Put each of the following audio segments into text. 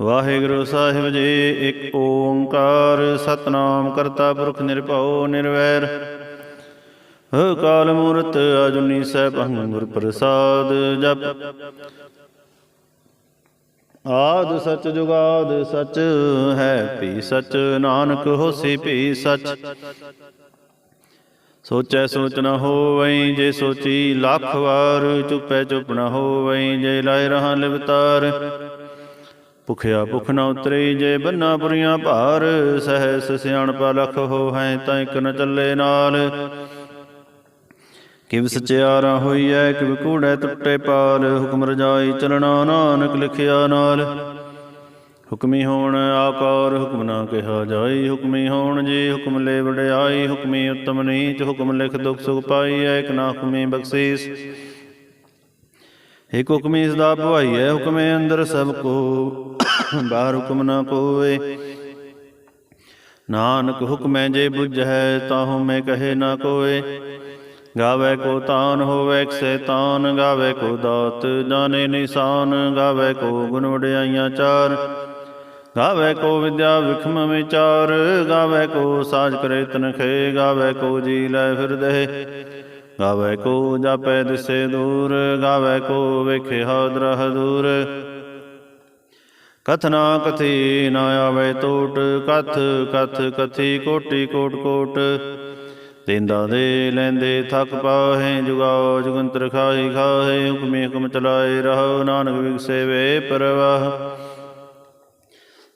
ਵਾਹਿਗੁਰੂ ਸਾਹਿਬ ਜੀ, ਇੱਕ ਓੰਕਾਰ ਸਤਨਾਮ ਕਰਤਾ ਪੁਰਖ ਨਿਰਭਉ ਨਿਰਵੈਰ। ਅਕਾਲ ਮੂਰਤ ਅਜੂਨੀ ਸੈਭੰ ਗੁਰ ਪ੍ਰਸਾਦ ਜਪ। ਆਦ ਸਚ ਜੁਗਾਦ ਸਚ ਹੈ ਭੀ ਸਚ, ਨਾਨਕ ਹੋਸੀ ਭੀ ਸਚ। ਸੋਚੈ ਸੋਚ ਨ ਹੋਵਈ, ਜੇ ਸੋਚੀ ਲੱਖ ਵਾਰ, ਚੁਪੈ ਚੁੱਪ ਨ ਹੋਵਈ, ਜੇ ਲਾਇ ਰਹਾ ਲਿਵਤਾਰ। ਭੁਖਿਆ ਭੁਖ ਨਾ ਉਤਰੀ ਜੇ ਬੰਨਾ ਪੁਰੀਆਂ ਭਾਰ, ਸਹਿਸ ਸਿਆਣਪਾ ਲਖ ਹੋ ਹੈ ਤਾਂ ਇਕ ਨ ਚੱਲੇ ਨਾਲ। ਕਿਵ ਸਚਿਆਰਾ ਹੋਈਐ, ਕਿਵ ਕੂੜੈ ਟੁੱਟੇ ਪਾਲ, ਹੁਕਮ ਰਜਾਈ ਚਲਣਾ ਨਾਨਕ ਲਿਖਿਆ ਨਾਲ। ਹੁਕਮੀ ਹੋਣ ਆਕਾਰ, ਹੁਕਮ ਨਾ ਕਿਹਾ ਜਾਈ, ਹੁਕਮੀ ਹੋਣ ਜੀ, ਹੁਕਮ ਲੈ ਵਡਿਆਈ ਹੁਕਮੀ ਉਤਮ ਨੀਚ, ਹੁਕਮ ਲਿਖ ਦੁਖ ਸੁਖ ਪਾਈ ਏਕ ਨਾ ਹੁਕਮੀ ਬਖਸ਼ੀਸ। ਏਕ ਹੁਕਮੀ ਸਦਾ ਭਵਾਈਐ ਹੁਕਮੇ ਅੰਦਰ ਸਭ ਕੋ, ਬਾਹਰ ਹੁਕਮ ਨਾ ਕੋਏ ਨਾਨਕ ਹੁਕਮੈ ਜੇ ਬੁਝੈ ਤਾਹੂ ਮੈਂ ਕਹੇ ਨਾ ਕੋਏ ਗਾਵੇ ਕੋ ਤਾਨ ਹੋਵੇ ਸੈਤਾਨ, ਗਾਵੇ ਕੋ ਦਾਤ, ਜਾਣੇ ਨਿਸ਼ਾਨ, ਗਾਵੇ ਕੋ ਗੁਣ ਵਡਿਆਈਆਂ ਚਾਰ। ਗਾਵੇ ਕੋ ਵਿਦਿਆ ਵਿਖਮ ਵਿਚਾਰ, ਗਾਵੇ ਕੋ ਸਾਜ ਕਰੇ ਤਨਖੇ, ਗਾਵੇ ਕੋ ਜੀ ਲੈ ਫਿਰਦੇ ਗਾਵੇ ਕੋ ਜਾਪੈ ਦਿਸੇ ਦੂਰ, ਗਾਵੇ ਕੋ ਵੇਖੇ ਹਾਦਰਹ ਦੂਰ ਕਥਨਾ ਕਥੀ ਨਾ ਆਵੇ ਟੋਟ, ਕਥ ਕਥ ਕਥੀ ਕੋਟੀ ਕੋਟ ਕੋਟ। ਦੇਂਦਾ ਦੇ ਲੈਂਦੇ ਥਕ ਪਾਹੇ, ਜੁਗਾਓ ਜੁਗੰਤਰ ਖਾਈ ਖਾਹੇ, ਹੁਕਮੇ ਹੁਕਮ ਚਲਾਏ ਰਹੋ, ਨਾਨਕ ਵਿਗਸੇ ਵੇ ਪਰਵਾਹ।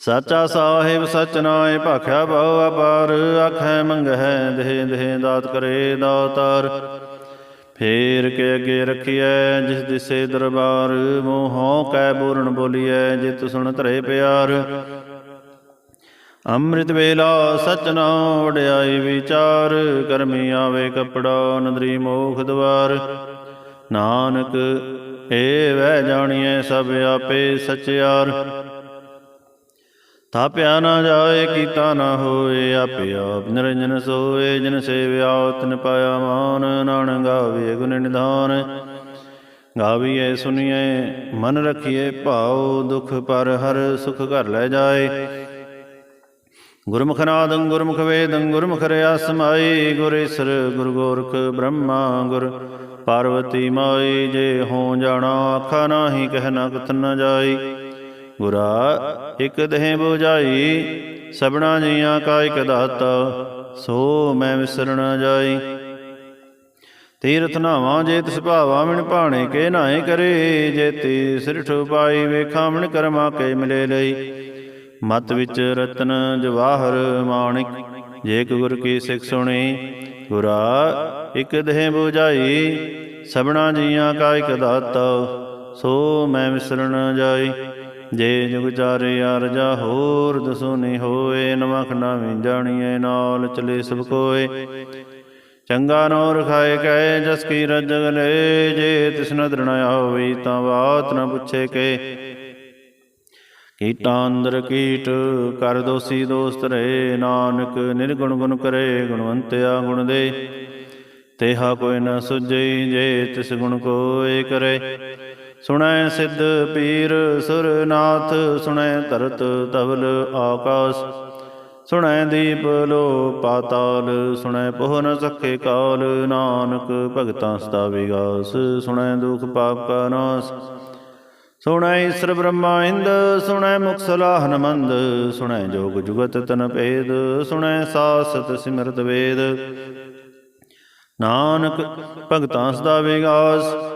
ਸਾਚਾ ਸਾਹਿਬ ਸਚ ਨਾਏ, ਭਾਖਿਆ ਬਹੁ ਅਪਾਰ, ਆਖੈ ਮੰਗਹਿ ਦੇਹ ਦੇਹ ਦਾਤ ਕਰੇ ਦਾਤਾਰ। ਫੇਰ ਕੇ ਅੱਗੇ ਰਖੀਐ, ਜਿਸ ਦਿਸੇ ਦਰਬਾਰ, ਮੋਹੋਂ ਕੈ ਬੂਰਣ ਬੋਲੀਐ, ਜਿਤ ਸੁਣ ਧਰੇ ਪਿਆਰ। ਅੰਮ੍ਰਿਤ ਵੇਲਾ ਸਚ ਵਡਿਆਈ ਵਿਚਾਰ, ਕਰਮੀ ਆਵੇ ਕਪੜਾ, ਨਦਰੀ ਮੋਖ ਦਵਾਰ। ਨਾਨਕ, ਏ ਵਹਿ ਜਾਣੀਐ ਸਭ ਆਪੇ ਸਚਿਆਰ। ਥਾਪਿਆ ਨਾ ਜਾਏ, ਕੀਤਾ ਨਾ ਹੋਏ, ਆਪੇ ਆਪ ਨਿਰੰਜਨ ਸੋਏ, ਜਿਨ ਸੇਵਿਆ ਤਨ ਪਾਇਆ ਮਾਨ, ਨਾਨਕ ਗਾਵੇ ਗੁਣ ਨਿਧਾਨ। ਗਾਵੀਏ ਸੁਣੀਐ ਮਨ ਰਖੀਐ, ਭਾਉ ਦੁਖ ਪਰ ਹਰ ਸੁਖ ਘਰ ਲੈ ਜਾਏ। ਗੁਰਮੁਖ ਨਾਦੰ ਗੁਰਮੁਖ ਵੇਦੰ, ਗੁਰਮੁਖ ਰਿਆ ਸਮਾਈ ਗੁਰਸਰ ਗੁਰ ਗੋਰਖ ਬ੍ਰਹਮਾ, ਗੁਰ ਪਾਰਵਤੀ ਮਾਈ, ਜੇ ਹੋ ਜਾਣਾ, ਆਖਾ ਨਾਹੀ ਕਹਿ ਨਾ ਕਥ ਨਾ ਜਾਈ। ਗੁਰਾ ਇਕ ਦੇਹ ਬੁਝਾਈ ਸਬਣਾ ਜੀਆਂ ਕਾ ਇਕ ਦਾਤਾ, ਸੋ ਮੈਂ ਵਿਸਰ ਜਾਈ। ਤੀਰਥ ਨਾਵਾਂ ਜੇ ਤਿਸ ਭਾਵਾ ਮਿਣ ਭਾਣੇ ਕੇ ਨਾਏ ਕਰੇ, ਜੇ ਤੀ ਸਿਰਠ ਪਾਈ ਵੇਖਾਂ ਮਿਣ ਕਰਮਾ ਕੇ ਮਿਲੇ ਲਈ। ਮਤ ਵਿੱਚ ਰਤਨ ਜਵਾਹਰ ਮਾਣਿਕ ਜੇ ਗੁਰ ਕੀ ਸਿੱਖ ਸੁਣੀ। ਗੁਰਾ ਇਕ ਦੇਹ ਬੁਝਾਈ ਸਬਣਾ ਜੀਆਂ ਕਾ ਇਕ ਦਾਤਾ, ਸੋ ਮੈਂ ਵਿਸਰਨ ਜਾਈ। ਜੇ ਜੁਗ ਚਾਰੇ ਅਰਜਾ ਹੋਰ, ਦਸੋ ਨੀ ਹੋਏ ਨਵਖ ਨਵੀਂ ਜਾਣੀਏ ਨਾਲ, ਚਲੇ ਸਭ ਕੋਏ। ਚੰਗਾ ਨੋ ਰਖਾਏ ਕੈ ਜਸ ਕੀ ਰਜਗ ਲੈ, ਜੇ ਤਿਸ ਨਦਰ ਨ ਆਵੇ ਤਾਂ ਬਾਤ ਨ ਪੁੱਛੇ ਕੇ। ਕੀਟਾਂ ਅੰਦਰ ਕੀਟ ਕਰ ਦੋਸੀ ਦੋਸਤ ਰਹੇ, ਨਾਨਕ ਨਿਰਗੁਣ ਗੁਣ ਕਰੇ, ਗੁਣਵੰਤਿਆ ਗੁਣ ਦੇ। ਤੇਹਾ ਕੋਈ ਨ ਸੁਝਈ, ਜੇ ਤਿਸ ਗੁਣ ਕੋਏ ਕਰੇ। ਸੁਣੈ ਸਿੱਧ ਪੀਰ ਸੁਰਨਾਥ, ਸੁਣੈ ਧਰਤ ਤਵਲ ਆਕਾਸ। ਸੁਣੈ ਦੀਪ ਲੋ ਪਾਤਾਲ, ਸੁਣੈ ਪੋਹ ਨ ਸਖੇ ਕਾਲ, ਨਾਨਕ ਭਗਤਾਂ ਸਦਾ ਵਿਗਾਸ। ਸੁਣੈ ਦੁਖ ਪਾਪ ਕਾ ਨਾਸ। ਸੁਣੈ ਈਸਰ ਬ੍ਰਹਮਾ ਇੰਦ, ਸੁਣੈ ਮੁਖ ਸਲਾਹਨ ਮੰਦ ਸੁਣੈ ਜੋਗ ਜੁਗਤ ਤਨ ਭੇਦ, ਸੁਣੈ ਸਾਸਤ ਸਿਮਰਤ ਵੇਦ। ਨਾਨਕ ਭਗਤਾਂ ਸਦਾ ਵਿਗਾਸ।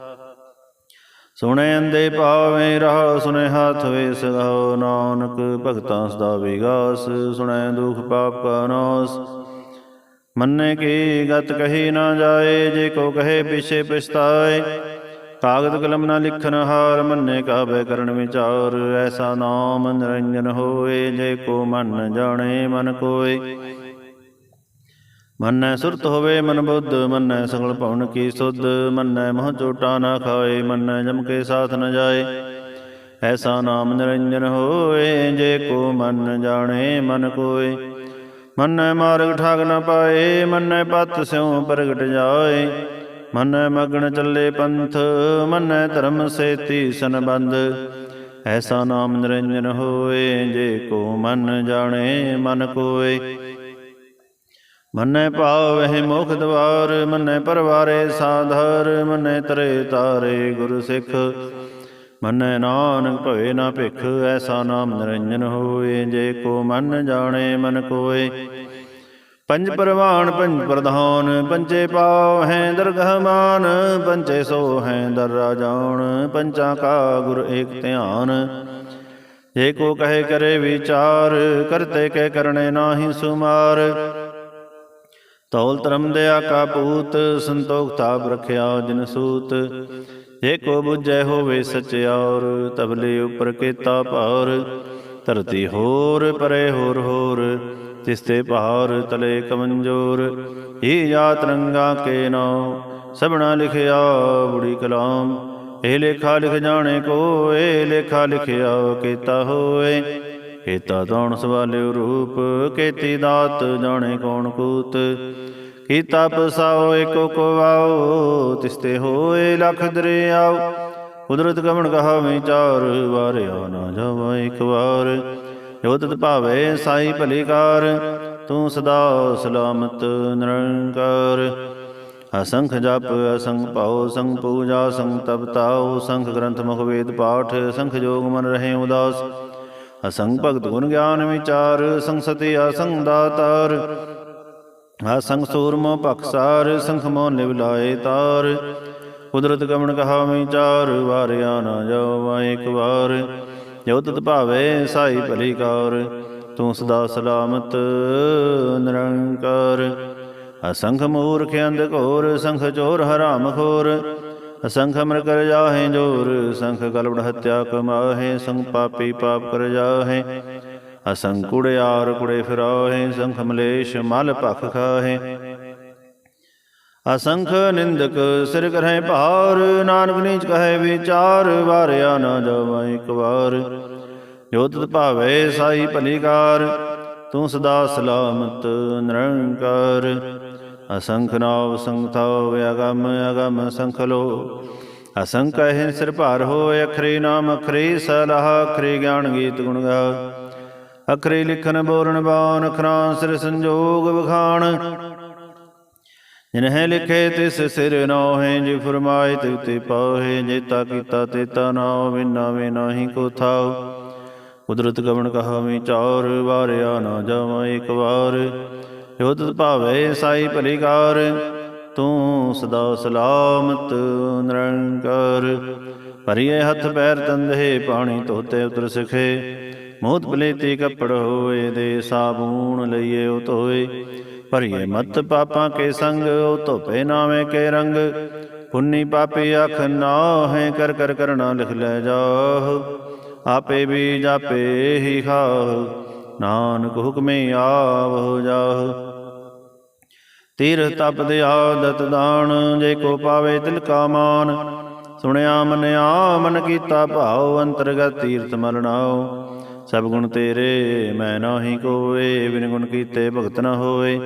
ਸੁਣੈ ਅੰਦੇ ਪਾਵੇਂ ਰਹਾ ਸੁਣੈ ਹੱਥ ਵੇ ਸਗਾਉ ਨਾਨਕ ਭਗਤਾਂ ਸਦਾ ਵਿਗਾਸ, ਸੁਣੈ ਦੁਖ ਪਾਪ ਕਾ ਨਾਸ। ਮੰਨੇ ਕੀ ਗਤ ਕਹੀ ਨਾ ਜਾਏ, ਜੇ ਕੋ ਕਹੇ ਪਿਛੇ ਪਛਤਾਏ। ਕਾਗਦ ਕਲਮ ਨਾ ਲਿਖਨ ਹਾਰ, ਮੰਨੇ ਕਾਬੇ ਕਰਨ ਵਿਚਾਰ। ਐਸਾ ਨਾਮ ਨਿਰੰਜਨ ਹੋਏ, ਜੇ ਕੋ ਮਨ ਜਾਣੇ ਮਨ ਕੋਏ। ਮੰਨੈ ਸੁਰਤ ਹੋਵੇ ਮਨ ਬੁੱਧ, ਮੰਨੈ ਸਗਲ ਭਵਨ ਕੀ ਸੁਧ, ਮੰਨੈ ਮਹ ਚੋਟਾ ਨਾ ਖਾਏ, ਮੰਨੈ ਜਮ ਕੇ ਸਾਥ ਨ ਜਾਏ। ਐਸਾ ਨਾਮ ਨਿਰੰਜਨ ਹੋਏ, ਜੇ ਕੋ ਮਨ ਜਾਣੇ ਮਨ ਕੋਏ। ਮਨੈ ਮਾਰਗ ਠਾਗ ਨ ਪਾਏ, ਮਨੈ ਪਤ ਸਿਉ ਪ੍ਰਗਟ ਜਾਏ। ਮੰਨੈ ਮਗਨ ਚੱਲੇ ਪੰਥ, ਮਨੈ ਧਰਮ ਸੇਤੀ ਸੰਬੰਧ। ਐਸਾ ਨਾਮ ਨਿਰੰਜਨ ਹੋਏ, ਜੇ ਕੋ ਮਨ ਜਾਣੇ ਮਨ ਕੋਏ। ਮੰਨੈ ਭਾਵਹਿ ਮੋਖ ਦਵਾਰ, ਮੰਨੈ ਪਰਵਾਰੇ ਸਾਧਰ, ਮੰਨੈ ਤਰੇ ਤਾਰੇ ਗੁਰ ਸਿੱਖ। ਮੰਨੈ ਨਾਨਕ ਭਵੇ ਨਾ ਭਿਖ, ਐਸਾ ਨਾਮ ਨਿਰੰਜਨ ਹੋਏ, ਜੇ ਕੋ ਮਨ ਜਾਣੇ ਮਨ ਕੋਏ। ਪੰਜ ਪਰਵਾਨ, ਪੰਜ ਪ੍ਰਧਾਨ ਪੰਚੇ ਪਾਵ ਹੈ ਦਰਗਹ ਮਾਨ ਪੰਚੇ ਸੋ ਹੈ ਦਰ ਰਾਜਾਨ ਪੰਚਾਂ ਕਾ ਗੁਰ ਏਕ ਧਿਆਨ। ਜੇ ਕੋ ਕਹੇ ਕਰੇ ਵਿਚਾਰ, ਕਰਤੇ ਕੇ ਕਰਨੇ ਨਾਹੀ ਸੁਮਾਰ। ਤੌਲ ਧਰਮ ਦਿਆ ਕਾ ਪੂਤ, ਸੰਤੋਖ ਤਾਪ ਰਖਿਆ ਜਿਨ ਸੂਤ। ਜੇ ਕੋ ਬੁਝੈ ਹੋਵੇ ਸਚਿਆਰ ਤਬਲੇ ਉਪਰ ਕੇਤਾ ਭਾਰ। ਧਰਤੀ ਹੋਰ, ਪਰੇ ਹੋਰ ਹੋਰ ਤਿਸਤੇ ਭਾਰ ਤਲੇ ਕਮੰਜੋਰ। ਇਹ ਜਾਤ ਰੰਗਾ ਕੇ ਨਾਮ ਸਭਨਾ ਲਿਖਿਆ ਬੁੜੀ ਕਲਾਮ। ਇਹ ਲੇਖਾ ਲਿਖ ਜਾਣੇ ਕੋ ਲੇਖਾ ਲਿਖਿਆ ਕੀਤਾ ਹੋਏ। ਕੀਤਾ ਤੌਣ ਸਵਾਲਿਓ ਰੂਪ, ਕੀਤੀ ਦਾਤ ਜਾਣੇ ਕੌਣ ਕੂਤ। ਕੀਤਾ ਪਸਾਓ ਏਕੋ ਕੋ ਤਿਸਤੇ ਹੋਏ ਲਖ ਦਰਿਆਓ। ਕੁਦਰਤ ਗਮਨ ਕਹਾ ਵਿਚਾਰ ਵਾਰਿਆ ਨਾ ਜਾਵਾ ਇੱਕ ਵਾਰ। ਜੋ ਤਤ ਭਾਵੇ ਸਾਈ ਭਲੀਕਾਰ ਤੂੰ ਸਦਾ ਸਲਾਮਤ ਨਿਰੰਕਾਰ। ਅਸੰਖ ਜਪ, ਅਸੰਖ ਭਾਉ ਸੰਗ ਪੂਜਾ ਸੰਗ ਤਪ ਤਾਉ, ਸੰਖ ਗ੍ਰੰਥ ਮੁਖ ਵੇਦ ਪਾਠ, ਸੰਖ ਜੋਗ ਮਨ ਰਹੇ ਉਦਾਸ। ਅਸੰਗ ਭਗਤ ਗੁਣ ਗਿਆਨ ਵਿਚਾਰ ਸੰਖ ਸਤੀ ਅਸੰਖ ਦਾਤਾਰ। ਅਸੰਖ ਸੂਰਮੋ ਭਖਸਾਰ ਸੰਖ ਮੋ ਨਿਵ ਤਾਰ। ਕੁਦਰਤ ਗਮਨ ਕਹਾ ਵਿਚਾਰ, ਵਾਰਿਆ ਨਾ ਜਾਵਾ ਇੱਕ ਵਾਰ। ਜੋ ਤਤ ਭਾਵੇ, ਸਾਈ ਭਲੀ ਕਾਰ। ਤੂੰ ਸਦਾ ਸਲਾਮਤ, ਨਿਰੰਕਾਰ। ਅਸੰਖ ਮੂਰਖ ਅੰਧ ਘੋਰ, ਸੰਖ ਚੋਰ ਹਰਾਮ ਖੋਰ। ਅਸੰਖ ਅਮਰ ਕਰ ਜਾਹੇ ਜੋਰ ਸੰਖ ਕਲਬੜ ਹਤਿਆ ਕਮਾਹੇ ਸੰਖ ਪਾਪੀ ਪਾਪ ਕਰ ਜਾਹੇ। ਅਸੰਖ ਕੁੜਿਆਰ ਕੁੜੇ ਫਿਰਾਹੇ ਸੰਖ ਮਲੇਸ਼ ਮਲ ਭਖ ਖਾਹੇ। ਅਸੰਖ ਨਿੰਦਕ ਸਿਰ ਕਰਹਿ ਭਾਰ, ਨਾਨਕ ਨੀਚ ਕਹੈ ਵਿਚਾਰ, ਵਾਰਿਆ ਨਾ ਜਾਵਾਂ ਇੱਕ ਵਾਰ। ਜੋ ਤਤ ਭਾਵੇ ਸਾਈ ਭਲੀ ਤੂੰ ਸਦਾ ਸਲਾਮਤ ਨਿਰੰਕਾਰ। ਅਸੰਖ ਨਾਵ ਸੰਗਥਾਵ ਅਗਮ ਅਗਮ ਸੰਖ ਲੋ ਅਸੰਖ ਹੈ ਸਿਰ ਭਾਰ ਹੋ ਅਖਰੀ ਨਾਮ, ਅਖਰੇ ਸਲਾਹ, ਅਖਰੇ ਗਿਆਨ ਗੀਤ ਗੁਣ ਗਾ। ਅਖਰੇ ਲਿਖਨ ਬੋਲਣ ਬਾਣ ਅਖਰਾਂ ਸਿਰ ਸੰਜੋਗ ਵਖਾਣ। ਜਿਨਹਿ ਲਿਖੇ ਤਿਸ ਸਿਰ ਨੋਹਿ, ਜਿ ਫਰਮਾਏ ਤਿਵ ਤੇ ਪਾਹੇ ਜੇਤਾ ਕੀਤਾ ਤੇਤਾ ਨਾਉ, ਬਿਨਾ ਵੇ ਨਾਹੀ ਕੋ ਥਾਉ। ਕੁਦਰਤ ਗਵਣ ਕਹਾ ਵਿਚਾਰ ਵਾਰਿਆ ਨਾ ਜਾਵਾਂ ਇੱਕ ਵਾਰ। ਜੋ ਭਾਵੇ ਸਾਈ ਭਲੀਕਾਰ, ਤੂੰ ਸਦਾ ਸਲਾਮਤ ਨਿਰੰਕਾਰ। ਭਰੀਏ ਹੱਥ ਪੈਰ ਤੰਦੇ ਪਾਣੀ ਧੋਤੇ ਉਤਰ ਸਖੇ। ਮੋਤ ਪਲੇਤੀ ਕੱਪੜ ਹੋਏ ਦੇ ਸਾਬੂਨ ਲਈਏ ਉਹ ਧੋਏ। ਭਰੀਏ ਮਤ ਪਾਪਾਂ ਕੇ ਸੰਗ, ਉਹ ਧੋਪੇ ਨਾਵੇਂ ਕੇ ਰੰਗ। ਪੁੰਨੀ ਪਾਪੀ ਅਖ ਨਾ ਹੈ ਕਰ ਕਰ ਕਰਣਾ ਲਿਖ ਲੈ ਜਾਹ। ਆਪੇ ਵੀ ਜਾਪੇ ਹੀ ਖਾਹ। ਨਾਨਕ ਹੁਕਮੇ ਆਵ ਜਾਹ। ਤੀਰਥ ਤਪ ਦੇ ਆਦਤ ਦਾਨ ਜੇ ਕੋ ਪਾਵੇ ਤਿਲ ਕਾ ਮਾਨ। ਸੁਣਿਆ ਮਨਿਆ, ਮਨ ਕੀਤਾ ਭਾਉ, ਅੰਤਰਗਤ ਤੀਰਥ ਮਰਨਾਓ ਸਭ ਗੁਣ ਤੇਰੇ, ਮੈਂ ਨਾਹੀ ਕੋਏ, ਬਿਨ ਗੁਣ ਕੀਤੇ ਭਗਤ ਨਾ ਹੋਏ।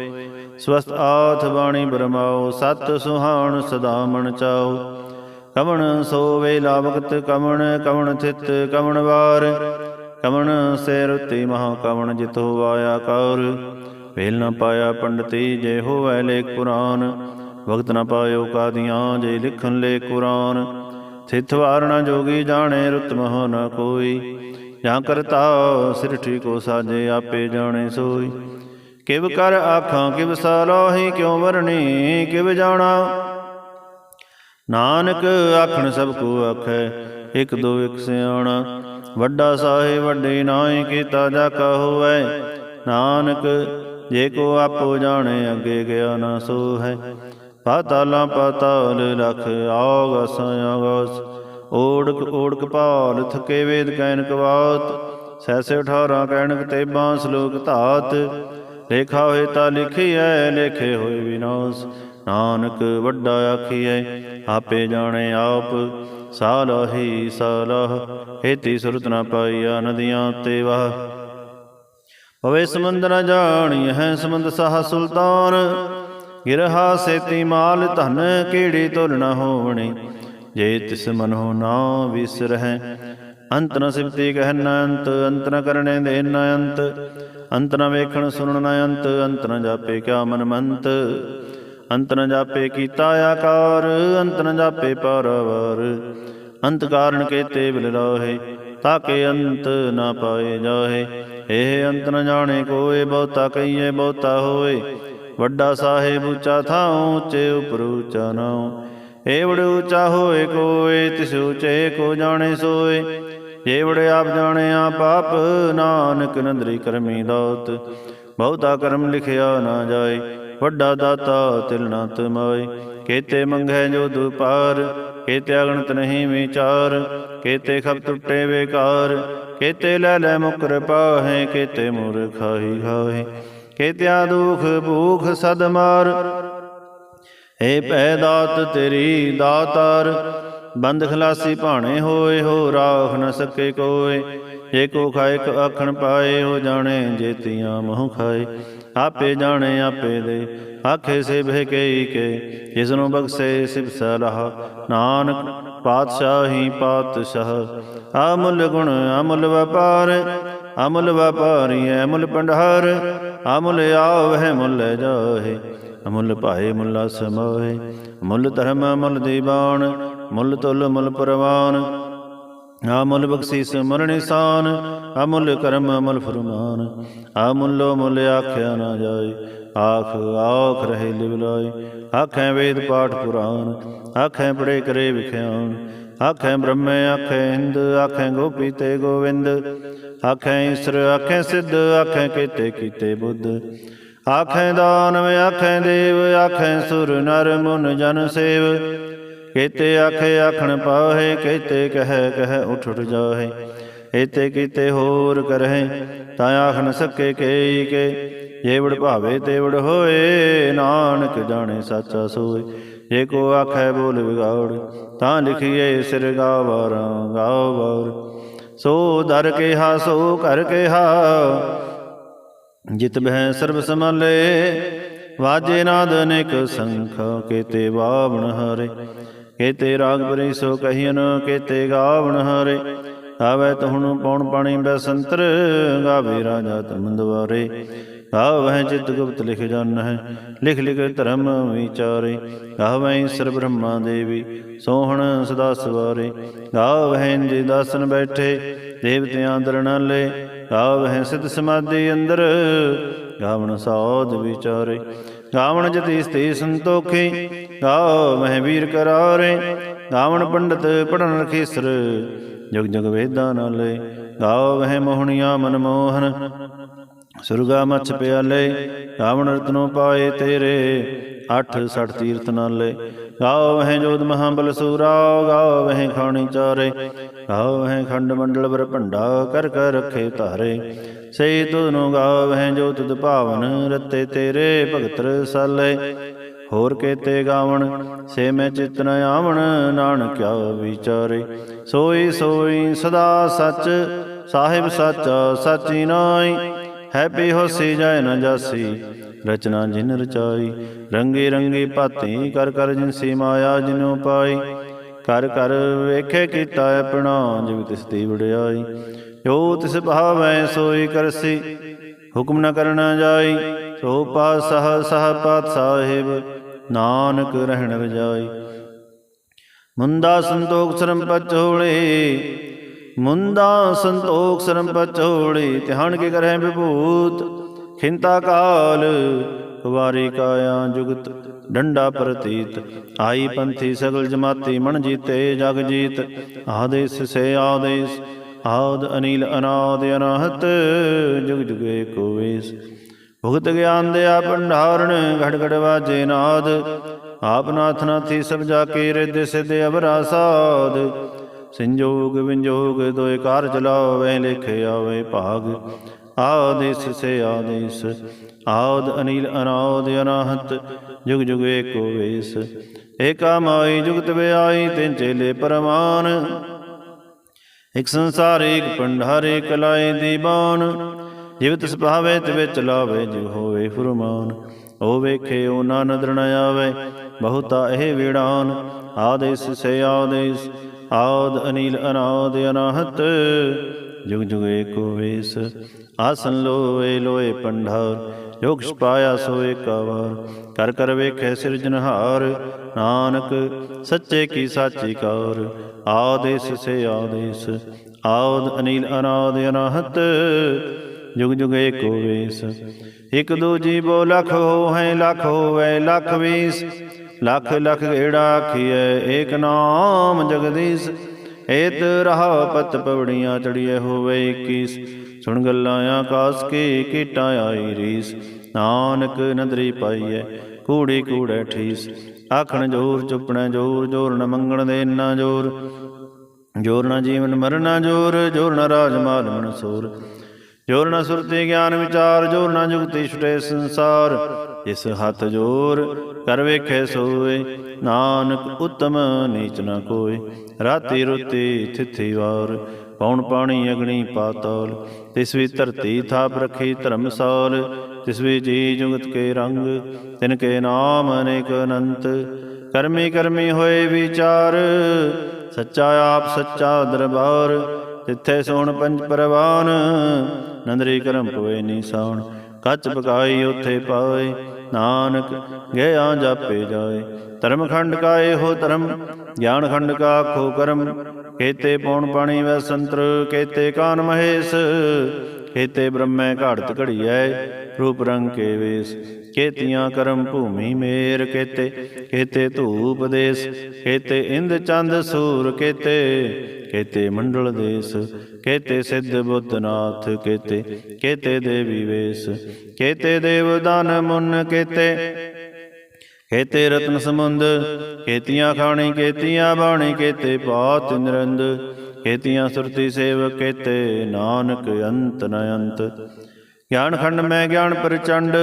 ਸਵਸਤ ਆਥ ਬਾਣੀ ਬਰਮਾਓ ਸਤ ਸੁਹਾਣ ਸਦਾ ਮਨ ਚਾਓ ਕਵਣ ਸੋਵੇ ਲਾਵਕਤ ਕਵਣ ਕਵਣ ਥਿਤ ਕਵਣ ਵਾਰ। ਕਵਣ ਸੇ ਰੁਤੀ ਮਹਾ ਕਵਣ ਜਿਤ ਆਇਆ ਕਰ। ਵੇਲ ਨਾ ਪਾਇਆ ਪੰਡਤੀ ਜੇ ਹੋਵੈ ਲੇਖ ਪੁਰਾਨ। ਵਕਤ ਨ ਪਾਇਓ ਕਾਦੀਆਂ ਜੇ ਲਿਖਨ ਲੇ ਕੁਰਾਨ। ਥਿਤ ਵਾਰਣਾ ਜੋਗੀ ਜਾਣੇ ਰੁਤ ਮਹ ਨ ਕੋਈ। ਜਾਂ ਕਰਤਾ ਸਿਰ ਕੋ ਸਾਜੇ ਆਪੇ ਜਾਣੇ ਸੋਈ। ਕਿਵ ਕਰ ਆਖਾਂ, ਕਿਵ ਸਲਾਹੀ ਕਿਉ ਵਰਣੀ, ਕਿਵ ਜਾਣਾ। ਨਾਨਕ ਆਖਣ ਸਭ ਕੋ ਆਖੈ, ਇਕ ਦੋ ਇਕ ਸਿਆਣਾ। ਵੱਡਾ ਸਾਹਿਬ, ਵੱਡੇ ਨਾਹੀ ਕੀਤਾ ਜਾ ਕਾ ਹੋਵੈ ਨਾਨਕ, ਜੇ ਕੋ ਆਪੋ ਜਾਣੇ, ਅੱਗੇ ਗਿਆ ਨਾ ਸੋ ਹੈ ਪਾਤਾਲਾਂ ਪਾਤਾਲ ਲਖ ਆਗਸ ਆਗਸ ਓੜਕ ਓੜਕ ਭਾਲ, ਥਕੇ ਵੇਦ ਕੈਨ ਕਵਾਤ। ਸੈਸੇ 18 ਕਹਿਣਕ ਤੇਬਾਂ ਸ਼ਲੋਕ ਧਾਤ। ਲੇਖਾ ਹੋਏ ਤਾਂ ਲਿਖੀਐ, ਲੇਖੇ ਹੋਏ ਵਿਨਾਸ਼। ਨਾਨਕ, ਵੱਡਾ ਆਖੀਐ, ਆਪੇ ਜਾਣੇ ਆਪ। ਸਾਲਹੀ ਸਾਲਾਹ, ਹੇਤੀ ਸੁਰਤ ਨਾ ਪਾਈਆ ਨਦੀਆਂ ਤੇ ਵਾਹ। ਪਵੇ ਸਮੁੰਦ ਨ ਜਾਣੀ ਹੈ ਸਮੁੰਦ ਸਾਹ ਸੁਲਤਾਨ। ਗਿਰਹਾ ਸੇਤੀ ਮਾਲ, ਧਨ ਕੀੜੀ ਤੁਲ ਨ ਹੋਵਣੀ ਜੇ ਤਿਸ ਮਨੋ ਨਾ ਵਿਸਰਹਿ, ਅੰਤ ਨ ਸਿਫਤੀ ਕਹਿ ਨ ਅੰਤ ਅੰਤ ਨ ਕਰਨੇ ਦੇ ਨ ਅੰਤ। ਅੰਤ ਨ ਵੇਖਣ ਸੁਣਨ ਨ ਅੰਤ ਅੰਤ ਨ ਜਾਪੇ ਕਿਆ ਮਨ ਮੰਤ। ਅੰਤ ਨ ਜਾਪੇ ਕੀਤਾ ਆਕਾਰ, ਅੰਤ ਨ ਜਾਪੇ ਪਰਵਰ। ਅੰਤ ਕਾਰਨ ਕੇ ਤੇ ਬਿਲ ਰਾਹੇ, ਤਾਕੇ ਅੰਤ ਨਾ ਪਾਏ ਜਾਹੇ। ਇਹ ਅੰਤ ਨ ਜਾਣੇ ਕੋਏ, ਬਹੁਤਾ ਕਹੀਏ ਬਹੁਤਾ ਹੋਏ। ਵੱਡਾ ਸਾਹਿਬ ਉੱਚਾ ਥਾਉ, ਉੱਚੇ ਉਪਰ ਉੱਚਾ ਨਾਉ। ਏਵੜ ਉੱਚਾ ਹੋਏ ਕੋਏ, ਤਿਸ ਉੱਚੇ ਕੋ ਜਾਣੇ ਸੋਏ। ਏਵੜ ਆਪ ਜਾਣੇ ਆਪ ਆਪ ਨਾਨਕ ਨੰਦਰੀ ਕਰਮੀ ਦਾਤ। ਬਹੁਤਾ ਕਰਮ ਲਿਖਿਆ ਨਾ ਜਾਏ ਵੱਡਾ ਦਾਤਾ ਤਿਲ ਨਾ ਤਮਾਏ ਕੇਤੇ ਮੰਗੈ ਜੋ ਦੁਪਾਰ ਕੇਤੇ ਅਗਣਤ ਨਹੀਂ ਵਿਚਾਰ। ਕੇਤੇ ਖਬ ਟੁੱਟੇ ਵੇਕਾਰ ਕੇਤੇ ਲੈ ਲੈ ਮੁਕਰ ਪਾਹੇ ਕੇਤੇ ਮੁਰ ਖਾਹੀ ਖਾਹੇ ਕੇਤਿਆ ਦੁਖ ਭੂਖ ਸਦ ਮਾਰ ਏ ਪੈ ਦਾਤ ਤੇਰੀ ਦਾਤਾਰ। ਬੰਦ ਖਲਾਸੀ ਭਾਣੇ ਹੋਏ, ਹੋ ਰਾਖ ਨ ਸਕੇ ਕੋਏ। ਜੇ ਕੋ ਆਖਣ ਪਾਏ ਹੋ ਜਾਣੇ ਜੇਤੀਆਂ ਮੋਹ ਖਾਏ। ਆਪੇ ਜਾਣੇ, ਆਪੇ ਦੇ, ਆਖੇ ਸੇ ਬਹਿ ਕੇ ਕੇ। ਜਿਸ ਨੂੰ ਬਖਸ਼ੇ ਸਿਬ ਸਲਾਹ, ਨਾਨਕ ਪਾਤਸ਼ਾਹੀ ਪਾਤਸ਼ਾਹ। ਅਮੁੱਲ ਗੁਣ ਅਮੁੱਲ ਵਪਾਰ, ਅਮੁਲ ਵਪਾਰੀ ਅਮੁੱਲ ਪੰਡਾਰ ਅਮੁੱਲ ਆਵਹਿ ਮੁੱਲ ਜਾਹੇ, ਅਮੁੱਲ ਭਾਏ ਮੁੱਲਾ ਸਮੋਹੇ। ਮੁੱਲ ਧਰਮ ਮੁੱਲ ਦੀਵਾਨ, ਮੁੱਲ ਤੁਲ ਮੁੱਲ ਪਰਵਾਨ। ਅਮੁੱਲ ਬਖਸ਼ਿਸ਼ ਮੁੱਲ ਨਿਸ਼ਾਨ ਅਮੁੱਲ ਕਰਮ ਅਮੁੱਲ ਫਰਮਾਨ। ਅਮੁੱਲੋ ਮੁੱਲ ਆਖਿਆ ਨਾ ਜਾਏ, ਆਖ ਆਖ ਰਹੇ ਲਿਵਲਾਏ ਆਖੈ ਵੇਦ ਪਾਠ ਪੁਰਾਨ ਆਖੈ ਪੜੇ ਕਰੇ ਵਿਖਿਆਨ। ਆਖੈ ਬ੍ਰਹਮੇ, ਆਖੈ ਹਿੰਦ, ਆਖੈ ਗੋਪੀ ਤੇ ਗੋਵਿੰਦ। ਆਖੈ ਈਸ਼ਰ, ਆਖੈ ਸਿੱਧ, ਆਖੈ ਕੀਤੇ ਕੀਤੇ ਬੁੱਧ। ਆਖੈ ਦਾਨਵ, ਆਖੈ ਦੇਵ, ਆਖੈ ਸੁਰ ਨਰ ਮੁਨ ਜਨ ਸੇਵ। ਕੇਤੇ ਆਖੇ ਆਖਣ ਪਾਹੇ, ਕੇਤੇ ਕਹਿ ਕਹਿ ਉਠ ਜਾਹੇ। ਏਤੇ ਕੀਤੇ ਹੋਰ ਕਰਹਿ, ਤਾਂ ਆਖ ਨ ਸਕੇ ਕੇਈ ਕੇ। ਜੇਵੜ ਭਾਵੇ ਤੇਵੜ ਹੋਏ, ਨਾਨਕ ਜਾਣੇ ਸਾਚਾ ਸੋਏ। ਜੇ ਕੋ ਆਖੈ ਬੋਲ ਵਿਗਾੜ, ਤਾਂ ਲਿਖੀਏ ਸਿਰ ਗਾਵਾਰਾਂ, ਗਾਵਾਰ। ਸੋ ਦਰ ਕਿਹਾ, ਸੋ ਕਰ ਕਿਹਾ, ਜਿਤ ਬਹਿ ਸਰਬ ਸਮਾਲੇ ਵਾਜੇ ਨਾਦ ਅਨੇਕ ਸੰਖ ਕੇਤੇ ਬਾਵਣ ਹਰੇ। ਕੇਤੇ ਰਾਗ ਬਰੀ ਸੋ ਕਹੀਨ, ਕੇਤੇ ਗਾਵਣ ਹਰੇ। ਆਵੇ ਤਹੁਣ ਪੌਣ ਪਾਣੀ ਬੈਸੰਤਰ, ਗਾਵੇ ਰਾਜਾ ਤਮੰਦਵਾਰੇ ਗਾਵਹਿ ਚਿਤ ਗੁਪਤ ਲਿਖ ਜਨ ਹੈ ਲਿਖ ਲਿਖ ਧਰਮ ਵਿਚਾਰੇ। ਗਾਵਹਿ ਈਸ਼ਰ ਬ੍ਰਹਮਾ ਦੇਵੀ, ਸੋਹਣ ਸਦਾ ਸਵਾਰੇ। ਗਾਵਹਿ ਜੀ ਦਾਸਨ ਬੈਠੇ, ਦੇਵਤਿਆਂ ਦਰਣਾਲੇ ਗਾਵਹਿ ਸਿਧ ਸਮਾਧੀ ਅੰਦਰ, ਗਾਵਣ ਸਾਧ ਵਿਚਾਰੇ। ਗਾਵਣ ਜਤੀ ਸਤੇ ਸੰਤੋਖੇ ਗਾਵਹਿ ਵੀਰ ਕਰਾਰੇ ਗਾਵਣ ਪੰਡਤ ਪੜਨ ਰਖੀਸਰ ਜਗ ਜਗ ਵੇਦਾਂ ਨਾਲੇ ਗਾਵਹਿ ਮੋਹਣੀਆਂ ਮਨ ਮੋਹਨ, ਸੁਰਗਾ ਮਛ ਪਿਆਲੇ ਰਾਵਣ ਰਤਨੋ ਪਾਏ ਤੇਰੇ, ਅੱਠ ਸਠ ਤੀਰਥ ਨਾਲੇ ਗਾਓ ਵਹਿ ਜੋਤ ਮਹਾਬਲ ਸੂਰਾ ਗਾਓ ਵਹਿ ਖਾਣੀ ਚਾਰੇ। ਗਾਓ ਵਹਿ ਖੰਡ ਮੰਡਲ ਬਰ ਭੰਡਾ ਕਰ ਕਰ ਰੱਖੇ ਧਾਰੇ। ਸਈ ਤੁਧਨੋ ਗਾਓ ਹੈ ਜੋ ਤੁਧ ਭਾਵਨ ਰਤੇ ਤੇਰੇ ਭਗਤ ਰਸਾਲੇ ਹੋਰ ਕੇਤੇ ਗਾਵਣ ਸੇ ਮੈਂ ਚਿਤ ਨ ਆਵਣ ਨਾਨਕਿਆ ਵਿਚਾਰੇ। ਸੋਈ ਸੋਈ, ਸਦਾ ਸੱਚ, ਸਾਹਿਬ ਸਾਚਾ, ਸਾਚੀ ਨਾਈ ਹੈ ਬੇਹੋਸੀ ਜਾਇ ਨ ਜਾਸੀ, ਰਚਨਾ ਜਿਨ ਰਚਾਈ। ਰੰਗੇ ਰੰਗੇ ਭਾਤੀ, ਕਰ ਕਰ ਜਿਨਸੀ ਮਾਇਆ ਜਿਨੋ ਪਾਈ। ਕਰ ਕਰ ਵੇਖੇ ਕੀਤਾ ਆਪਣਾ, ਜਿਵ ਤਿਸ ਦੀ ਵਡਿਆਈ। ਜੋ ਤਿਸ ਭਾਵੈ, ਸੋਈ ਕਰਸੀ, ਹੁਕਮ ਨ ਕਰਨਾ ਜਾਈ। ਸੋ ਪਾ ਪਾਸਹ ਸਹ ਪਾਤ ਸਾਹਿਬ ਨਾਨਕ ਰਹਿਣ ਰਜਾਈ। ਮੁੰਦਾ ਸੰਤੋਖ ਸਰਮ ਪਚੋਲੇ ਮੁੰਦਾ ਸੰਤੋਖ ਸਰਮ ਪਚੋਲੇ ਧਿਆਨ ਕੇ ਕਰਹਿ ਵਿਭੂਤ, ਖਿੰਤਾ ਕਾਲ, ਕੁਵਾਰੀ ਕਾਇਆ ਜੁਗਤ, ਡੰਡਾ ਪ੍ਰਤੀਤ, ਆਈ ਪੰਥੀ ਸਗਲ ਜਮਾਤੀ, ਮਨ ਜੀਤੇ ਜਗ ਜੀਤ, ਆਦੇਸ ਸੇ ਆਦੇਸ, ਆਦ ਅਨੀਲ ਅਨਾਦ ਅਨਾਹਤ, ਜੁਗ ਜੁਗੇ ਕੋ ਭੁਗਤ ਗਿਆਨ ਦੇ ਆ ਭੰਡਾਰਣ ਘੜ ਘੜ ਵਾਜੇ ਨਾਦ। ਆਪ ਨਾਥ ਨਾਥੀ ਸਭ ਜਾ ਕੇ ਰਿਦ ਸਿਧ ਅਵਰਾ ਸਾਧ ਸੰਜੋਗ ਵਿੰਜੋਗ ਦੋਇ ਕਾਰ ਚਲਾਵੇ, ਲਿਖੇ ਆਵੇ ਭਾਗ। ਆਦੇਸ ਸੇ ਆਦੇਸ ਆਦ ਅਨੀਲ ਅਨਾਦ ਅਨਾਹਤ, ਜੁਗ ਜੁਗ ਏਕੋ ਵੇਸ। ਏਕਾ ਮਾਈ ਜੁਗਤ ਵਿਆਈ, ਤਿਨ ਚੇਲੇ ਪਰਮਾਨ। ਇਕ ਸੰਸਾਰ ਏਕ ਪੰਡਾਰ ਏਕ ਦੀਵਾਨ ਜਿਵ ਤਿਸ ਭਾਵੇ ਤਿਵੇ ਚਲਾਵੇ ਜਿਵ ਹੋਵੇ ਫੁਰਮਾਨ, ਉਹ ਵੇਖੇ ਉਹ ਨਾ ਨਦਰ ਨ ਆਵੇ, ਬਹੁਤਾ ਇਹ ਵਿੜਾਨ, ਆਦੇਸ ਸੇ ਆਦੇਸ, ਆਦ ਅਨੀਲ ਅਨਾਦ ਅਨਾਹਤ, ਜੁਗ ਜੁਗ ਏਕੋ ਵੇਸ, ਆਸਨ ਲੋਏ ਲੋਏ ਪੰਡਾਰ ਜੋ ਕਿਛ ਪਾਇਆ ਸੋ ਏਕਾ ਕਰ ਕਰ ਵੇਖੇ ਸਿਰਜਨਹਾਰ ਨਾਨਕ ਸੱਚੇ ਕੀ ਸਾਚੀ ਕਾਰ, ਆਦੇਸ ਸੇ ਆਦੇਸ, ਆਦ ਅਨੀਲ ਅਨਾਦ ਅਨਾਹਤ ਜੁਗ ਜੁਗ ਏਕੋ ਵੇਸ। ਇਕ ਦੂਜੀ ਬੋ ਲਖ ਹੋ ਹੈ ਲਖ ਹੋਵੇ ਲਖ ਵੀਸ। ਲਖ ਲਖ ਗੇੜਾ ਆਖੀਐ, ਏਕ ਨਾਮ ਜਗਦੀਸ਼। ਏਤ ਰਹਾ ਪਤ ਪਵੜੀਆਂ ਚੜੀਏ ਹੋਵੇ 21 ਸੁਣ ਗੱਲਾਂ ਆਕਾਸ ਕੀ ਕੀਟਾਂ ਆਈ ਰੀਸ। ਨਾਨਕ ਨਦਰੀ ਪਾਈਐ, ਕੂੜੀ ਕੂੜੈ ਠੀਸ। ਆਖਣ ਜੋਰ ਚੁੱਪਣਾ ਜੋਰ ਜੋਰ ਨ ਮੰਗਣ ਦੇ ਨਾ ਜੋਰ। ਜੋਰ ਨ ਜੀਵਨ ਮਰਨਾ ਜੋਰ ਜੋਰ ਨ ਰਾਜ ਮਾਲ ਮਨਸੂਰ। ਜੋਰ ਨਾ ਸੁਰਤੀ ਗਿਆਨ ਵਿਚਾਰ, ਜੋਰ ਨ ਜੁਗਤੀ ਛੁਟੇ ਸੰਸਾਰ। ਇਸ ਹੱਥ ਜੋਰ ਕਰ ਵੇਖੇ ਸੋਏ, ਨਾਨਕ ਉਤਮ ਨੀਚ ਨਾ ਕੋਏ। ਰਾਤੀ ਰੁਤੀ ਥਿਥੀ ਵਾਰ ਪੌਣ ਪਾਣੀ ਅਗਣੀ ਪਾਤਾਲ। ਤਿਸ ਵੀ ਧਰਤੀ ਥਾਪ ਰਖੀ ਧਰਮਸਾਲ, ਤਿਸ ਵੀ ਜੀ ਜੁਗਤ ਕੇ ਰੰਗ, ਤਿਨ ਕੇ ਨਾਮ ਅਨੇਕ ਅਨੰਤ। ਕਰਮੀ ਕਰਮੀ ਹੋਏ ਵਿਚਾਰ, ਸੱਚਾ ਆਪ ਸੱਚਾ ਦਰਬਾਰ। ਤਿੱਥੇ ਸੋਣ ਪੰਜ ਪਰਵਾਨ, ਨੰਦਰੀ ਕਰਮ ਪੋਏ ਨੀਸਾਨ ਕੱਚ ਪਕਾਈ ਉਥੇ ਪਾਏ, ਨਾਨਕ ਗਿਆ ਜਾਪੇ ਜਾਏ। ਧਰਮ ਖੰਡ ਕਾ ਇਹੋ ਧਰਮ ਗਿਆਨ ਖੰਡ ਕਾ ਖੋ ਕਰਮ। ਕੇਤੇ ਪੌਣ ਪਾਣੀ ਵੈ ਸੰਤਰ ਕੇਤੇ ਕਾਨ ਮਹੇਸ਼। ਕੇਤੇ ਬ੍ਰਹਮੈ ਘਾੜਤ ਘੜੀਐ, ਰੂਪ ਰੰਗ ਕੇ ਵੇਸ। ਕੇਤੀਆਂ ਕਰਮ ਭੂਮੀ ਮੇਰ ਕੇਤੇ ਕੇਤੇ ਧੂਪ ਦੇਸ। ਕੇਤੇ ਇੰਦ ਚੰਦ ਸੂਰ ਕੇਤੇ ਕੇਤੇ ਮੰਡਲ ਦੇਸ ਕੇਤੇ ਸਿੱਧ ਬੁੱਧਨਾਥ ਕੇਤੇ ਕੇਤੇ ਦੇਵੀ ਵੇਸ ਕੇਤੇ ਦੇਵ ਦਾਨ ਮੁਨ ਕੇਤੇ ਕੇਤੇ ਰਤਨ ਸਮੁੰਦ ਕੇਤੀਆਂ ਖਾਣੀ ਕੇਤੀਆਂ ਬਾਣੀ ਕੇਤੇ ਪਾਤ ਨਿਰੰਦ ਕੇਤੀਆਂ ਸੁਰਤੀ ਸੇਵ ਕੇਤੇ ਨਾਨਕ ਅੰਤ ਨ ਅੰਤ। ਗਿਆਨ ਖੰਡ ਮੈਂ ਗਿਆਨ ਪ੍ਰਚੰਡ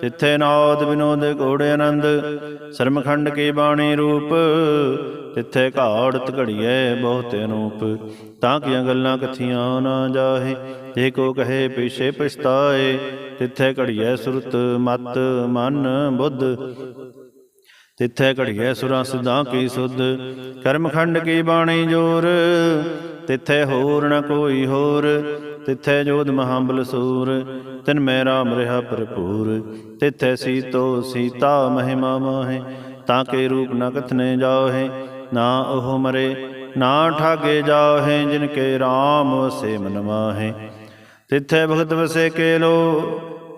ਤਿੱਥੇ ਨਾਦ ਵਿਨੋਦ ਘੋੜੇ ਆਨੰਦ ਸ਼ਰਮਖੰਡ ਕੀ ਬਾਣੀ ਰੂਪ ਤਿੱਥੇ ਘਾੜਤ ਘੜੀਐ ਬਹੁਤ ਅਨੂਪ। ਤਾਂ ਕਿ ਗੱਲਾਂ ਕਥੀਆਂ ਨਾ ਜਾਹੇ, ਜੇ ਕੋ ਕਹੇ ਪਿਛੇ ਪਛਤਾਏ ਤਿੱਥੇ ਘੜੀਐ ਸੁਰਤ ਮਤ ਮਨ ਬੁੱਧ। ਤਿੱਥੇ ਘੜੀਐ ਸੁਰਾਂ ਸਿਧਾਂ ਕੀ ਸੁਧ, ਕਰਮਖੰਡ ਕੀ ਬਾਣੀ ਜੋਰ ਤਿੱਥੇ ਹੋਰ ਨ ਕੋਈ ਹੋਰ ਤਿਥੈ ਜੋਧ ਮਹਾਬਲ ਸੂਰ, ਤਿਨ ਮੈਂ ਰਾਮ ਰਹਾ ਭਰਪੂਰ। ਤਿਥੈ ਸੀਤੋ ਸੀਤਾ ਮਹਿਮਾ ਮਾਹੇ, ਤਾਂ ਕੇ ਰੂਪ ਨ ਕਥਨੇ ਜਾਹੇ। ਨਾ ਉਹ ਮਰੇ, ਨਾ ਠਾਗੇ ਜਾਹੇ, ਜਿਨ ਕੇ RAM ਵਸੇ ਮਨ ਮਾਹੇ। ਤਿੱਥੇ ਭਗਤ ਵਸੇ ਕੇ ਲੋ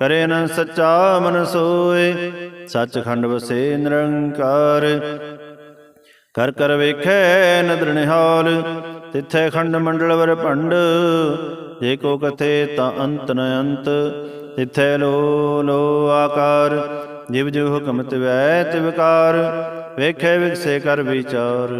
ਕਰੇ ਨ ਸੱਚਾ ਮਨ ਸੋਏ। ਸੱਚਖੰਡ ਵਸੇ ਨਿਰੰਕਾਰ। ਕਰ ਕਰ ਵੇਖੈ ਨਦਰ ਨਿਹਾਲ। ਤਿੱਥੇ ਖੰਡ ਮੰਡਲ ਵਰ ਭੰਡ ਜੇ ਕੋ ਕਥੇ ਤਾਂ ਅੰਤ ਨ ਅੰਤ, ਤਿੱਥੇ ਲੋ ਲੋ ਆਕਾਰ। ਜਿਵ ਜਿਵ ਹੁਕਮ ਤਿਵੈ ਤਿਵਕਾਰ ਵੇਖੇ ਵਿਗਸੇ ਕਰ ਵਿਚਾਰ,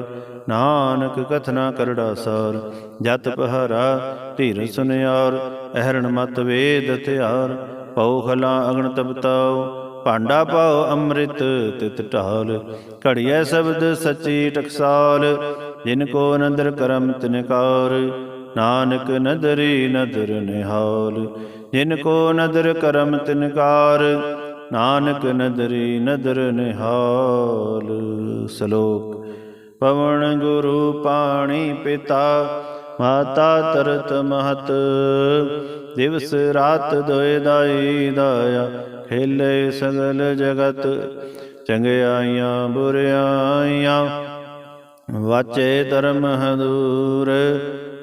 ਨਾਨਕ ਕਥਨਾ ਕਰੜਾ ਸਾਰ ਜਤ ਪਹਰਾ ਧੀਰ ਸੁਨਿਆਰ, ਅਹਰਣ ਮਤ ਵੇਦ ਹਥਿਆਰ ਪਉ ਖਲਾ ਅਗਣ ਤਪਤਾਉ ਭਾਂਡਾ ਪਾਉ ਅੰਮ੍ਰਿਤ ਤਿਤ ਢਾਲ। ਘੜੀਐ ਸ਼ਬਦ ਸੱਚੀ ਟਕਸਾਲ, ਜਿਨ ਕੋ ਨਦਰ ਕਰਮ ਤਿਨਕਾਰ। ਨਾਨਕ ਨਦਰੀ ਨਦਰ ਨਿਹਾਲ, ਜਿਨ ਕੋ ਨਦਰ ਕਰਮ ਤਿਨਕਾਰ, ਨਾਨਕ ਨਦਰੀ ਨਦਰ ਨਿਹਾਲ। ਸ਼ਲੋਕ, ਪਵਨ ਗੁਰੂ ਪਾਣੀ ਪਿਤਾ, ਮਾਤਾ ਤਰਤ ਮਹਤ, ਦਿਵਸ ਰਾਤ ਦੋਇ ਦਾਈ ਦਾਇਆ, ਖੇਲੇ ਸਗਲ ਜਗਤ, ਚੰਗਿਆਈਆਂ ਬੁਰਿਆਈਆਂ, ਵਾਚੇ ਧਰਮ ਹਦੂਰ।